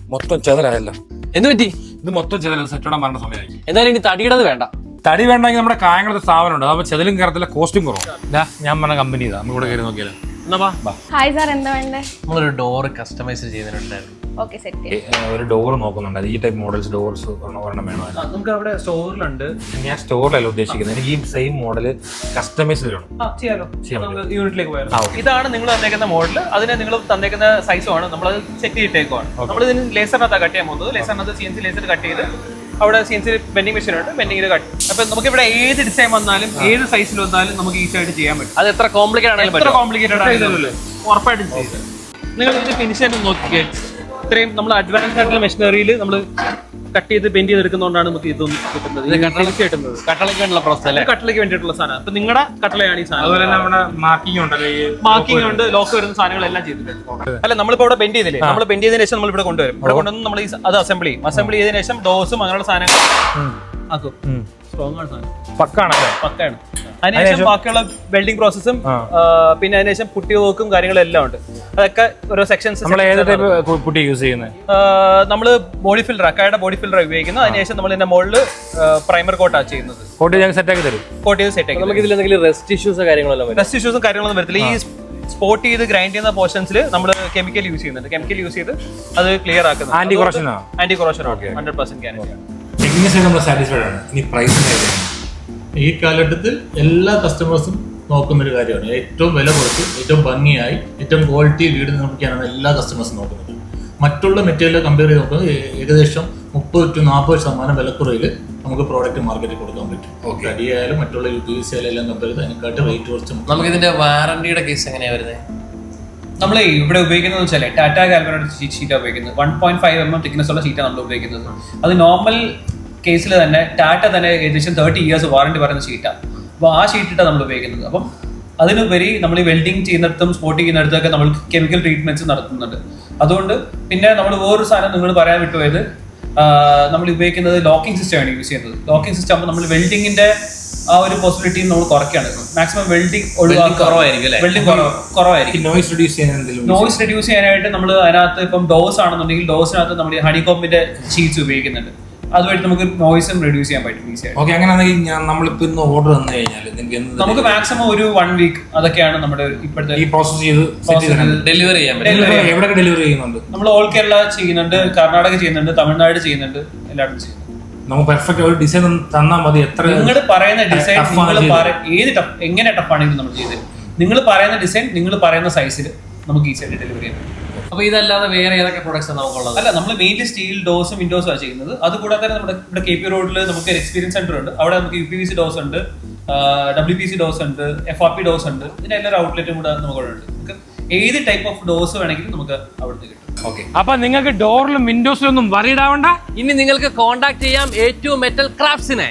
മൊത്തം ചെതലായല്ലോ. എന്ത് പറ്റി? ഇത് മൊത്തം ചെതല സെറ്റോടാൻ പറഞ്ഞ സമയമായി. എന്തായാലും ഇനി തടിയുടേത് വേണ്ട. തടി വേണ്ടെങ്കിൽ നമ്മുടെ കായങ്ങളത്തെ സ്ഥാപനമുണ്ട് അപ്പൊ ചെതലും കയറത്തില്ല കോസ്റ്റും കുറവും. ഞാൻ പറഞ്ഞ കമ്പനി ഇതാ. നമ്മൾ ഇവിടെ കയറി നോക്കിയാലോ. ഹായ് സാർ എന്താ വേണ്ടേ? നമ്മളൊരു ഡോർ കസ്റ്റമൈസ് ചെയ്തിട്ടുണ്ടായിരുന്നു. ഒരു ഡോർ നോക്കുന്നുണ്ട്. ഈ ടൈപ്പ് മോഡൽസ് ഡോർസ് ഒരെണ്ണം വേണോ നമുക്ക് അവിടെ സ്റ്റോറിലുണ്ട് ഞാൻ സ്റ്റോറിലല്ല ഉദ്ദേശിക്കുന്നത്. എനിക്ക് ഈ സെയിം മോഡൽ കസ്റ്റമൈസ് വേണം യൂണിറ്റിലേക്ക് ഇതാണ് നിങ്ങൾ തന്നേക്കുന്ന മോഡൽ അതിന് നിങ്ങൾ തന്നേക്കുന്ന സൈസുമാണ് നമ്മൾ സെറ്റ് ചെയ്തിട്ടേക്കുവാണ് നമ്മൾ ഇതിന് ലേസറിനകത്താണ് കട്ട് ചെയ്യാൻ പോകുന്നത്. ലേസറിനകത്ത് C N C laser cut ചെയ്ത് അവിടെ C N C bending machine ഉണ്ട്. ബെൻഡിങ്ങിൽ കട്ട് അപ്പൊ നമുക്ക് ഇവിടെ ഏത് ഡിസൈൻ വന്നാലും ഏത് സൈസിൽ വന്നാലും നമുക്ക് ഈസി ആയിട്ട് ചെയ്യാൻ പറ്റും. അത് എത്ര കോംപ്ലിക്കേറ്റ് എത്ര കോംപ്ലിക്കേറ്റഡ് ആണെങ്കിലും ഉറപ്പായിട്ടും ചെയ്ത് നിങ്ങൾ ഇതിന്റെ ഫിനിഷ് ആയിട്ട് നോക്കിക്കേ. ഇത്രയും നമ്മൾ അഡ്വാൻസ് ആയിട്ടുള്ള മെഷീനറിയിൽ നമ്മൾ കട്ട് ചെയ്ത് പെയിന്റ് ചെയ്ത് എടുക്കുന്നതുകൊണ്ടാണ് നമുക്ക് ഇതൊന്നും കിട്ടുന്നത്. ഇത് finish കിട്ടുന്നത് കട്ടളയ്ക്ക് വേണ്ടിയുള്ള പ്രോസസ് അല്ലേ? കട്ടളയ്ക്ക് വേണ്ടിയിട്ടുള്ള സാധനം. അപ്പൊ നിങ്ങളുടെ കട്ടളയാണ് ഈ സാധനം. അതുപോലെ തന്നെ നമ്മുടെ മാർക്കിംഗ് ഉണ്ടല്ലോ ഈ മാർക്കിംഗ് ഉണ്ട് ലോക്ക് വരുന്ന സാധനങ്ങളെല്ലാം ചെയ്തിട്ടുണ്ട്. അല്ല നമ്മളിപ്പോ ഇവിടെ ബെൻഡ് ചെയ്തില്ലേ? നമ്മൾ ബെൻഡ് ചെയ്തതിനു ശേഷം നമ്മൾ ഇവിടെ കൊണ്ടുവരും. ഇവിടെ കൊണ്ടുവന്ന് നമ്മൾ ഈ അത് അസംബിൾ ചെയ്യും. അസംബിൾ ചെയ്തതിനു ശേഷം ഡോസും അങ്ങനെയുള്ള സാധനങ്ങൾ ആക്കും. സ്ട്രോങ് ആണ് സാധനം. പക്കാണ്. പക്കാണ്. അതിനുശേഷം ബാക്കിയുള്ള വെൽഡിംഗ് പ്രോസസ്സും പിന്നെ അതിനുശേഷം പുട്ടി വർക്കും കാര്യങ്ങളും എല്ലാം ഉണ്ട്. അതൊക്കെ ഓരോ സെക്ഷൻസ് നമ്മൾ ഏത് ടൈപ്പ് പുട്ടി യൂസ് ചെയ്യുന്നത് നമ്മൾ ബോഡി ഫിൽറ്റർ അക്കായുടെ ബോഡി ഫിൽറ്റർ ഉപയോഗിക്കുന്നത്. അതിനുശേഷം നമ്മൾ ഇതിന്റെ മുകളിൽ പ്രൈമർ കോട്ടാണ് ചെയ്യുന്നത്. കോട്ട് ഞങ്ങൾ സെറ്റ് ആക്കി തരും. കോട്ട് ചെയ്ത് സെറ്റ് ആക്കി നമുക്ക് ഇതിൽ എന്തെങ്കിലും റെസ്റ്റ് ഇഷ്യൂസ് കാര്യങ്ങളെല്ലാം റെസ്റ്റ് ഇഷ്യൂസും കാര്യങ്ങളൊന്നും വരത്തില്ല. ഈ സ്പോട്ട് ചെയ്ത് ഗ്രൈൻഡ് ചെയ്യുന്ന പോർഷൻസിൽ നമ്മൾ കെമിക്കൽ യൂസ് ചെയ്യുന്നുണ്ട്. കെമിക്കൽ യൂസ് ചെയ്ത് അത് ക്ലിയർ ആക്കുന്നത്. Anti corrosion anti corrosion hundred percent guarantee techniques നമ്മൾ സാറ്റിസ്ഫൈഡ് ആണ്. ഇനി പ്രൈസ് ഈ കാലഘട്ടത്തിൽ എല്ലാ കസ്റ്റമേഴ്സും നോക്കുന്ന ഒരു കാര്യമാണ്. ഏറ്റവും വില കുറച്ച് ഏറ്റവും ഭംഗിയായി ഏറ്റവും ക്വാളിറ്റി വീട് നിർമ്മിക്കാനാണ് എല്ലാ കസ്റ്റമേഴ്സും നോക്കുന്നത്. മറ്റുള്ള മെറ്റീരിയൽ കമ്പയർ ചെയ്ത് നോക്കുന്നത് ഏകദേശം മുപ്പത് ടു നാൽപ്പത് ശതമാനം വിലക്കുറവിൽ നമുക്ക് പ്രോഡക്റ്റ് മാർക്കറ്റിൽ കൊടുക്കാൻ പറ്റും. ഓക്കെ. അടിയായാലും മറ്റുള്ള യു പി സി എല്ലാം കമ്പയർ ചെയ്ത് അതിനെക്കാട്ട് റേറ്റ് കുറച്ച് നമുക്ക് ഇതിന്റെ വാറണ്ടിയുടെ കേസ് എങ്ങനെയാ വരുന്നത് നമ്മൾ ഇവിടെ ഉപയോഗിക്കുന്നത് വെച്ചാൽ ടാറ്റ കാൽവനോട് ഷീറ്റാണ് ഉപയോഗിക്കുന്നത്. One point five M M thickness ഉള്ള ഷീറ്റാണ് നമ്മൾ ഉപയോഗിക്കുന്നത്. അത് നോർമൽ കേസിൽ തന്നെ ടാറ്റ തന്നെ ഏകദേശം തേർട്ടി ഇയേഴ്സ് വാറണ്ടി പറയുന്ന ഷീറ്റാണ് അപ്പോൾ ആ ഷീറ്റിട്ടാണ് നമ്മൾ ഉപയോഗിക്കുന്നത്. അപ്പം അതിനുപരി നമ്മൾ ഈ വെൽഡിങ് ചെയ്യുന്നിടത്തും സ്പോട്ട് ചെയ്യുന്നിടത്തൊക്കെ നമ്മൾ കെമിക്കൽ ട്രീറ്റ്മെന്റ്സ് നടത്തുന്നുണ്ട്. അതുകൊണ്ട് പിന്നെ നമ്മൾ വേറൊരു സാധനം നിങ്ങൾ പറയാൻ വിട്ടുപോയത് നമ്മൾ ഉപയോഗിക്കുന്നത് ലോക്കിംഗ് സിസ്റ്റം ആണ് യൂസ് ചെയ്യുന്നത്. ലോക്കിംഗ് സിസ്റ്റം ആകുമ്പോൾ നമ്മൾ വെൽഡിങ്ങിന്റെ ആ ഒരു പോസിബിലിറ്റി നമ്മൾ കുറയ്ക്കുകയാണ്. മാക്സിമം അല്ലേ? വെൽഡിങ് കുറവായിരിക്കും. നോയിസ് റെഡ്യൂസ് ചെയ്യാൻ നോയ്സ് റെഡ്യൂസ് ചെയ്യാനായിട്ട് നമ്മൾ അതിനകത്ത് ഇപ്പം ഡോസ് ആണെന്നുണ്ടെങ്കിൽ ഡോസിനകത്ത് നമ്മൾ ഹണികോമ്പിന്റെ ഷീറ്റ്സ് ഉപയോഗിക്കുന്നുണ്ട്. അതുവഴി നമുക്ക് നോയിസും റെഡ്യൂസ് ചെയ്യാൻ പറ്റും ഈസി ആയിട്ട്. ഓക്കെ അങ്ങനെയാണെങ്കിൽ ഞാൻ നമ്മളിപ്പോ ഇന്ന് ഓർഡർ തന്നു കഴിഞ്ഞാൽ നമുക്ക് മാക്സിമം ഒരു വൺ വീക്ക് അതൊക്കെയാണ് നമ്മുടെ ഇപ്പോഴത്തെ ഈ പ്രോസസ് ചെയ്ത് സെറ്റ് ചെയ്ത് ഡെലിവറി ചെയ്യാൻ പറ്റും. എവിടെ ഡെലിവറി ചെയ്യുന്നുണ്ട്? നമ്മൾ ഓൾ കേരള ചെയ്യുന്നുണ്ട് കർണാടക ചെയ്യുന്നുണ്ട് തമിഴ്നാട് ചെയ്യുന്നുണ്ട് എല്ലായിടത്തും ചെയ്യുന്നുണ്ട് നമുക്ക് പെർഫെക്റ്റ് ഒരു ഡിസൈൻ തന്നാൽ മതി എത്ര നിങ്ങൾ പറയുന്ന ഡിസൈൻ നിങ്ങൾ ഏത് ടഫ് എങ്ങനെ ടഫാണെങ്കിലും നമ്മൾ ചെയ്തത് നിങ്ങൾ പറയുന്ന ഡിസൈൻ നിങ്ങൾ പറയുന്ന സൈസിൽ നമുക്ക് ഈസി ആയിട്ട് ഡെലിവറി ചെയ്യാൻ പറ്റും. അപ്പൊ ഇതല്ലാതെ വേറെ ഏതൊക്കെ പ്രൊഡക്ട്സ് നമുക്കുള്ളത്? അല്ല നമ്മൾ മെയിൻലി സ്റ്റീൽ ഡോസും വിൻഡോസും ആണ് ചെയ്യുന്നത്. അത് കൂടാതെ തന്നെ നമ്മുടെ ഇവിടെ കെ പി റോഡിൽ നമുക്ക് ഒരു എക്സ്പീരിയൻസ് സെന്റർ ഉണ്ട്. അവിടെ നമുക്ക് U P V C doors ഉണ്ട് ഡബ്ല്യു പി സി ഡോസ് ഉണ്ട് എഫ് ആർ പി ഡോസ് ഉണ്ട്. ഇതിന്റെ എല്ലാ ഔട്ട്ലെറ്റും കൂടെ നമുക്ക് അവിടെ ഉണ്ട്. നമുക്ക് ഏത് ടൈപ്പ് ഓഫ് ഡോസ് വേണമെങ്കിലും നമുക്ക് അവിടുന്ന് കിട്ടും. ഓക്കെ അപ്പൊ നിങ്ങൾക്ക് ഡോറിലും വിൻഡോസിലും ഒന്നും വറിയിടാവണ്ട ഇനി നിങ്ങൾക്ക് കോൺടാക്ട് ചെയ്യാം ഏറ്റവും മെറ്റൽ ക്രാഫ്റ്റ്സിനെ